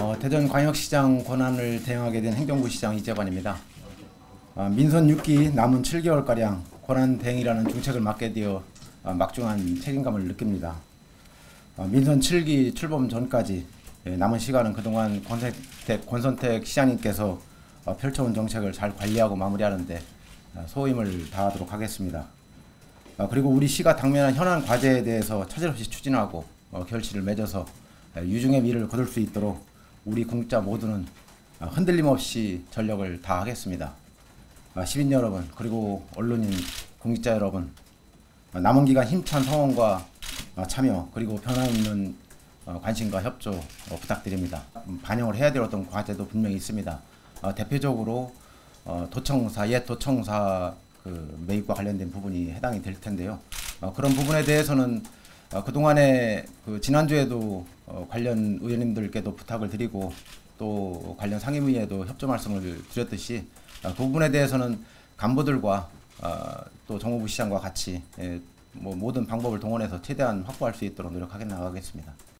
어, 대전광역시장 권한을 대행하게 된 행정부 시장 이재관입니다. 어, 민선 6기 남은 7개월가량 권한 대행이라는 중책을 맡게 되어 어, 막중한 책임감을 느낍니다. 어, 민선 7기 출범 전까지 예, 남은 시간은 그동안 권선택, 권선택 시장님께서 어, 펼쳐온 정책을 잘 관리하고 마무리하는데 어, 소임을 다하도록 하겠습니다. 어, 그리고 우리 시가 당면한 현안 과제에 대해서 차질없이 추진하고 어, 결실을 맺어서 에, 유중의 미를 거둘 수 있도록 우리 공자 모두는 어, 흔들림 없이 전력을 다하겠습니다. 어, 시민 여러분 그리고 언론인 공직자 여러분 어, 남은 기간 힘찬 성원과 어, 참여 그리고 변함없는 어, 관심과 협조 어, 부탁드립니다. 음, 반영을 해야 될 어떤 과제도 분명히 있습니다. 어, 대표적으로 어, 도청사 옛 도청사 그 매입과 관련된 부분이 해당이 될 텐데요. 어, 그런 부분에 대해서는 어, 그 동안에 그 지난주에도 어, 관련 의원님들께도 부탁을 드리고 또 관련 상임위에도 협조 말씀을 드렸듯이 어, 그 부분에 대해서는 간부들과 어, 또 정무부 시장과 같이 예, 뭐 모든 방법을 동원해서 최대한 확보할 수 있도록 노력하게 나가겠습니다.